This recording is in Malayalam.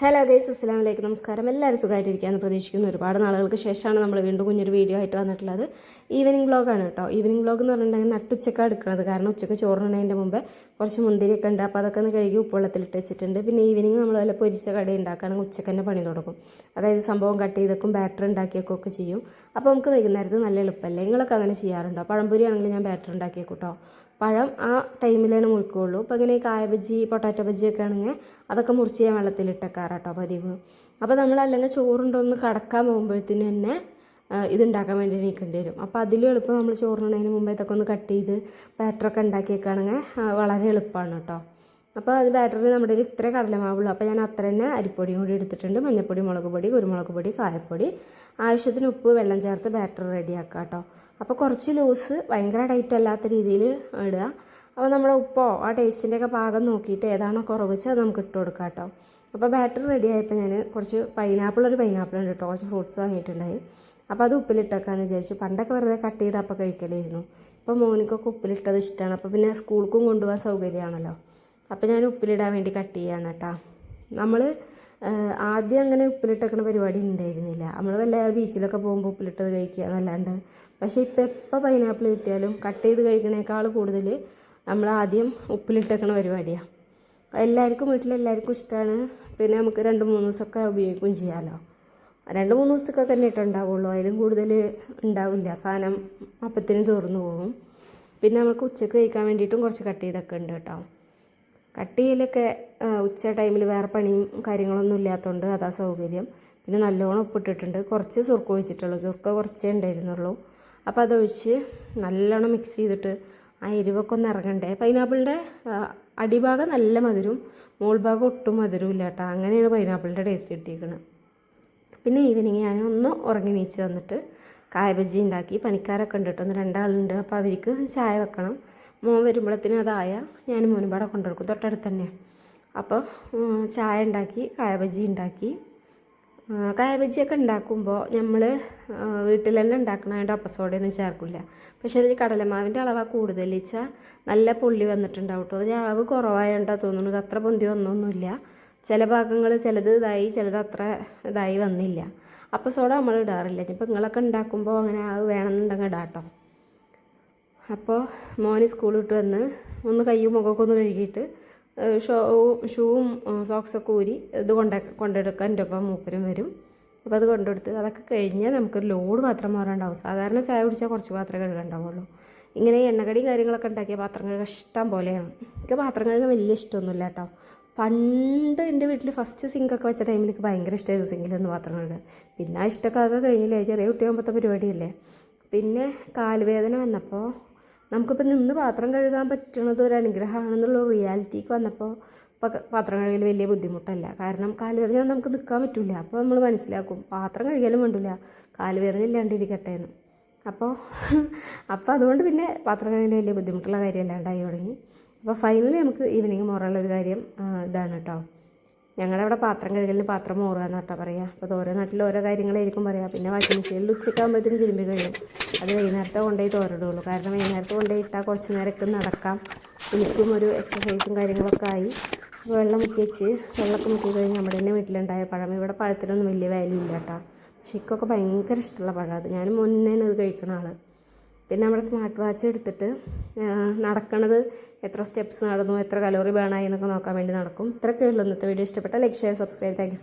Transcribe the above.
ഹലോ ഗൈസ് അസ്സാം വലൈക്കും നമസ്കാരം. എല്ലാവരും സുഖമായിട്ടിരിക്കാമെന്ന് പ്രതീക്ഷിക്കുന്നു. ഒരുപാട് നാളുകൾക്ക് ശേഷമാണ് നമ്മൾ വീണ്ടും കുഞ്ഞൊരു വീഡിയോ ആയിട്ട് വന്നിട്ടുള്ളത്. ഈവനിങ് ബ്ലോഗാണ് കേട്ടോ. ഈവനിങ് ബ്ലോഗ് എന്ന് പറഞ്ഞിട്ടുണ്ടെങ്കിൽ നട്ടുച്ചക്കാണ് എടുക്കുന്നത് കാരണം ഉച്ചയ്ക്ക് ചോറിനതിന്റെ മുമ്പ് കുറച്ച് മുന്തിരിയൊക്കെ ഉണ്ട്. അപ്പോൾ അതൊക്കെ ഒന്ന് കഴുകി ഉപ്പുവെള്ളത്തിലിട്ട് വെച്ചിട്ടുണ്ട്. പിന്നെ ഈവനിങ് നമ്മൾ വല്ല പൊരിച്ച കടി ഉണ്ടാക്കുകയാണെങ്കിൽ ഉച്ചയ്ക്ക് തന്നെ പണി തുടങ്ങും. അതായത് സംഭവം കട്ട് ചെയ്തേക്കും ബാറ്റർ ഉണ്ടാക്കിയൊക്കെ ഒക്കെ ചെയ്യും. അപ്പോൾ നമുക്ക് വൈകുന്നേരത്ത് നല്ല എളുപ്പമല്ലേ നിങ്ങളൊക്കെ അങ്ങനെ ചെയ്യാറുണ്ടോ? പഴംപൊരി ആണെങ്കിൽ ഞാൻ ബാറ്റർ ഉണ്ടാക്കിയേക്കും കേട്ടോ പഴം ആ ടൈമിലാണ് മുറിക്കുള്ളൂ. അപ്പോൾ ഇങ്ങനെ കായ ബജ്ജി പൊട്ടാറ്റോ ബജ്ജിയൊക്കെ ആണെങ്കിൽ അതൊക്കെ മുറിച്ച് ഞാൻ വെള്ളത്തിലിട്ടേക്കാറാട്ടോ പതിവ്. അപ്പോൾ നമ്മൾ അല്ലെങ്കിൽ ചോറുണ്ടോന്ന് കടക്കാൻ പോകുമ്പോഴത്തേന് തന്നെ ഇതുണ്ടാക്കാൻ വേണ്ടി നീക്കേണ്ടി വരും. അപ്പോൾ അതിലും എളുപ്പം നമ്മൾ ചോറിനുണ്ടതിന് മുമ്പ് ഇതൊക്കെ ഒന്ന് കട്ട് ചെയ്ത് ബാറ്ററൊക്കെ ഉണ്ടാക്കിയേക്കാണെങ്കിൽ വളരെ എളുപ്പമാണ് കേട്ടോ. അപ്പോൾ അത് ബാറ്ററിൽ നമ്മുടെ കയ്യിൽ ഇത്ര കടലമാവുള്ളൂ. അപ്പോൾ ഞാൻ അത്ര തന്നെ അരിപ്പൊടിയും കൂടി എടുത്തിട്ടുണ്ട്. മഞ്ഞൾപ്പൊടി മുളക് പൊടി കുരുമുളക് പൊടി കായപ്പൊടി. ആവശ്യത്തിന് ഉപ്പ് വെള്ളം ചേർത്ത് ബാറ്റർ റെഡിയാക്കാം കേട്ടോ അപ്പോൾ കുറച്ച് ലൂസ് ഭയങ്കര ടൈറ്റ് അല്ലാത്ത രീതിയിൽ ഇടുക. അപ്പോൾ നമ്മുടെ ഉപ്പോ ആ ടേസ്റ്റിന്റെ ഒക്കെ പാകം നോക്കിയിട്ട് ഏതാണോ കുറവ് വെച്ചാൽ അത് നമുക്ക് ഇട്ട് കൊടുക്കാം കേട്ടോ. അപ്പോൾ ബാറ്റർ റെഡി ആയപ്പോൾ ഞാൻ കുറച്ച് പൈനാപ്പിൾ ഒരു പൈനാപ്പിൾ ഉണ്ട് കേട്ടോ. കുറച്ച് ഫ്രൂട്ട്സ് വാങ്ങിയിട്ടുണ്ടായി. അപ്പോൾ അത് ഉപ്പിലിട്ടേക്കാന്ന് വിചാരിച്ചു. പണ്ടൊക്കെ വെറുതെ കട്ട് ചെയ്ത് അപ്പോൾ കഴിക്കലായിരുന്നു. ഇപ്പോൾ മോനിക്കൊക്കെ ഉപ്പിലിട്ടത് ഇഷ്ടമാണ് അപ്പോൾ പിന്നെ സ്കൂൾക്കും കൊണ്ടുപോകാൻ സൗകര്യമാണല്ലോ. അപ്പോൾ ഞാൻ ഉപ്പിലിടാൻ വേണ്ടി കട്ട് ചെയ്യാണ് കേട്ടോ. നമ്മൾ ആദ്യം അങ്ങനെ ഉപ്പിലിട്ടേക്കണ പരിപാടി ഉണ്ടായിരുന്നില്ല. നമ്മൾ വല്ല ബീച്ചിലൊക്കെ പോകുമ്പോൾ ഉപ്പിലിട്ടത് കഴിക്കുക എന്നല്ലാണ്ട്. പക്ഷേ ഇപ്പം എപ്പോൾ പൈനാപ്പിൾ കിട്ടിയാലും കട്ട് ചെയ്ത് കഴിക്കണേക്കാൾ കൂടുതൽ നമ്മൾ ആദ്യം ഉപ്പിലിട്ടേക്കണ പരിപാടിയാണ് എല്ലാവർക്കും വീട്ടിലെല്ലാവർക്കും ഇഷ്ടമാണ് പിന്നെ നമുക്ക് രണ്ട് മൂന്ന് ദിവസമൊക്കെ ഉപയോഗിക്കുകയും ചെയ്യാമല്ലോ രണ്ട് മൂന്ന് ദിവസമൊക്കെ തന്നെ ഇട്ടുണ്ടാവുള്ളൂ അതിലും കൂടുതൽ ഉണ്ടാവില്ല. സാധനം അപ്പത്തിന് തീർന്നു പോകും. പിന്നെ നമുക്ക് ഉച്ചയ്ക്ക് കഴിക്കാൻ വേണ്ടിയിട്ടും കുറച്ച് കട്ട് ചെയ്തൊക്കെ ഉണ്ട് കേട്ടോ. കട്ട് ചെയ്യലൊക്കെ ഉച്ച ടൈമിൽ വേറെ പണിയും കാര്യങ്ങളൊന്നും ഇല്ലാത്തതുകൊണ്ട് അതാ സൗകര്യം. പിന്നെ നല്ലോണം ഉപ്പിട്ടിട്ടുണ്ട്. കുറച്ച് സുർക്ക ഒഴിച്ചിട്ടുള്ളൂ. സുർക്ക കുറച്ചേ ഉണ്ടായിരുന്നുള്ളൂ. അപ്പോൾ അതൊഴിച്ച് നല്ലോണം മിക്സ് ചെയ്തിട്ട് ആ എരിവൊക്കെ ഒന്ന് ഇറങ്ങണ്ടേ? പൈനാപ്പിളിന്റെ അടിഭാഗം നല്ല മധുരവും മുകൾഭാഗം ഒട്ടും മധുരവും ഇല്ല കേട്ടോ. അങ്ങനെയാണ് പൈനാപ്പിളിന്റെ ടേസ്റ്റ് കിട്ടിയിരിക്കുന്നത് പിന്നെ ഈവനിങ് ഞാൻ ഒന്ന് ഉറങ്ങി നീച്ച് വന്നിട്ട് കായബജി ഉണ്ടാക്കി. പണിക്കാരൊക്കെ ഉണ്ട് കേട്ടോ. ഒന്ന് രണ്ടാളുണ്ട്. അപ്പോൾ അവർക്ക് ചായ വെക്കണം. മോൻ വരുമ്പോഴത്തേന് അതായ ഞാൻ മോനുപാടെ കൊണ്ടുകൊടുക്കും തൊട്ടടുത്ത് തന്നെ. അപ്പോൾ ചായ ഉണ്ടാക്കി കായബജി ഉണ്ടാക്കി. കായബജിയൊക്കെ ഉണ്ടാക്കുമ്പോൾ നമ്മൾ വീട്ടിലെല്ലാം ഉണ്ടാക്കണ അതിന്റെ അപ്പസോഡയൊന്നും ചേർക്കില്ല പക്ഷേ അതിൽ കടലമാവിന്റെ അളവ് കൂടുതൽ വെച്ചാൽ നല്ല പുള്ളി വന്നിട്ടുണ്ടാവും കേട്ടോ അതിൽ അളവ് കുറവായോണ്ടാ തോന്നുന്നത് അത്ര പൊന്തി വന്നൊന്നുമില്ല. ചില ഭാഗങ്ങൾ ചിലത് ഇതായി ചിലത് അത്ര ഇതായി വന്നില്ല. അപ്പസോഡ സോഡ നമ്മൾ ഇടാറില്ല. ഇപ്പം നിങ്ങളൊക്കെ ഉണ്ടാക്കുമ്പോൾ അങ്ങനെ വേണമെന്നുണ്ടെങ്കിൽ ഇടാം കേട്ടോ അപ്പോൾ മോന് സ്കൂൾ വിട്ട് വന്ന് ഒന്ന് കയ്യും മുഖമൊക്കെ ഒന്ന് കഴുകിയിട്ട് ഷോ ഷൂവും സോക്സൊക്കെ ഊരി ഇത് കൊണ്ട കൊണ്ടെടുക്കാൻ എന്റെ ഒപ്പം മൂപ്പരും വരും. അപ്പോൾ അത് കൊണ്ടെടുത്ത് അതൊക്കെ കഴിഞ്ഞാൽ നമുക്കൊരു ലോഡ് പാത്രം മാറാണ്ടാവും. സാധാരണ ചായ കുടിച്ചാൽ കുറച്ച് പാത്രം കഴുകണ്ടാവുള്ളൂ. ഇങ്ങനെ എണ്ണക്കടിയും കാര്യങ്ങളൊക്കെ ഉണ്ടാക്കിയ പാത്രം കഴുകാൻ ഇഷ്ടം പോലെയാണ്. എനിക്ക് പാത്രം കഴുകാൻ വലിയ ഇഷ്ടമൊന്നുമില്ല കേട്ടോ. പണ്ട് എന്റെ വീട്ടിൽ ഫസ്റ്റ് സിങ്കൊക്കെ വെച്ച ടൈമിൽ എനിക്ക് ഭയങ്കര ഇഷ്ടമായിരുന്നു സിങ്കിലൊന്ന് പാത്രം കഴുകാൻ. പിന്നെ ആ ഇഷ്ടമൊക്കെ ആകെ കഴിഞ്ഞില്ലേ? ചെറിയ കുട്ടിയാകുമ്പോഴത്തെ പരിപാടിയല്ലേ? പിന്നെ കാലുവേദന വന്നപ്പോൾ നമുക്കിപ്പോൾ നിന്ന് പാത്രം കഴുകാൻ പറ്റുന്നത് ഒരു അനുഗ്രഹമാണെന്നുള്ള റിയാലിറ്റിക്ക് വന്നപ്പോൾ പാത്രം കഴുകൽ വലിയ ബുദ്ധിമുട്ടല്ല. കാരണം കാലുവേദന നമുക്ക് നിൽക്കാൻ പറ്റില്ല അപ്പോൾ നമ്മൾ മനസ്സിലാക്കും പാത്രം കഴുകിയാലും വേണ്ടില്ല കാലുവേദന ഇല്ലാണ്ടിരിക്കട്ടെ എന്ന്. അപ്പോൾ അപ്പോൾ അതുകൊണ്ട് പിന്നെ പാത്രം കഴുകൽ വലിയ ബുദ്ധിമുട്ടുള്ള കാര്യമല്ലാണ്ടായി തുടങ്ങി. അപ്പോൾ ഫൈനലി നമുക്ക് ഈവനിങ് മോറുള്ള ഒരു കാര്യം ഇതാണ് കേട്ടോ ഞങ്ങളുടെ അവിടെ പാത്രം കഴുകലിന് പാത്രം മോറുക എന്ന് കേട്ടോ പറയുക അപ്പോൾ ഓരോ നാട്ടിൽ ഓരോ കാര്യങ്ങളായിരിക്കും പറയുക പിന്നെ വാഷിംഗ് മെഷീനിൽ ഉച്ചയ്ക്കാകുമ്പോഴത്തേക്കും തിരുമ്പി കഴിയും അത് വൈകുന്നേരത്തെ കൊണ്ടുപോയി തോരടുള്ളൂ. കാരണം വൈകുന്നേരത്തെ കൊണ്ടുപോയി ഇട്ടാൽ കുറച്ച് നേരമൊക്കെ നടക്കാം. എനിക്കും ഒരു എക്സസൈസും കാര്യങ്ങളൊക്കെ ആയി. വെള്ളം മുക്കി വെച്ച് വെള്ളമൊക്കെ മുക്കി കഴിഞ്ഞ് നമ്മുടെ തന്നെ വീട്ടിലുണ്ടായ പഴം. ഇവിടെ പഴത്തിനൊന്നും വലിയ വാല്യൂ ഇല്ല കേട്ടോ പക്ഷേ എനിക്കൊക്കെ ഭയങ്കര ഇഷ്ടമുള്ള പഴം അത്. ഞാൻ മുന്നേ ഇത് കഴിക്കണ ആൾ പിന്നെ നമ്മുടെ സ്മാർട്ട് വാച്ച് എടുത്തിട്ട് നടക്കണത് എത്ര സ്റ്റെപ്സ് നടന്നു എത്ര കലോറി ബേണായി എന്നൊക്കെ നോക്കാൻ വേണ്ടി നടക്കും. ഇത്രയൊക്കെ ഉള്ളൂ ഇന്നത്തെ വീഡിയോ ഇഷ്ടപ്പെട്ട ലൈക്ക് ഷെയർ സബ്സ്ക്രൈബ് താങ്ക്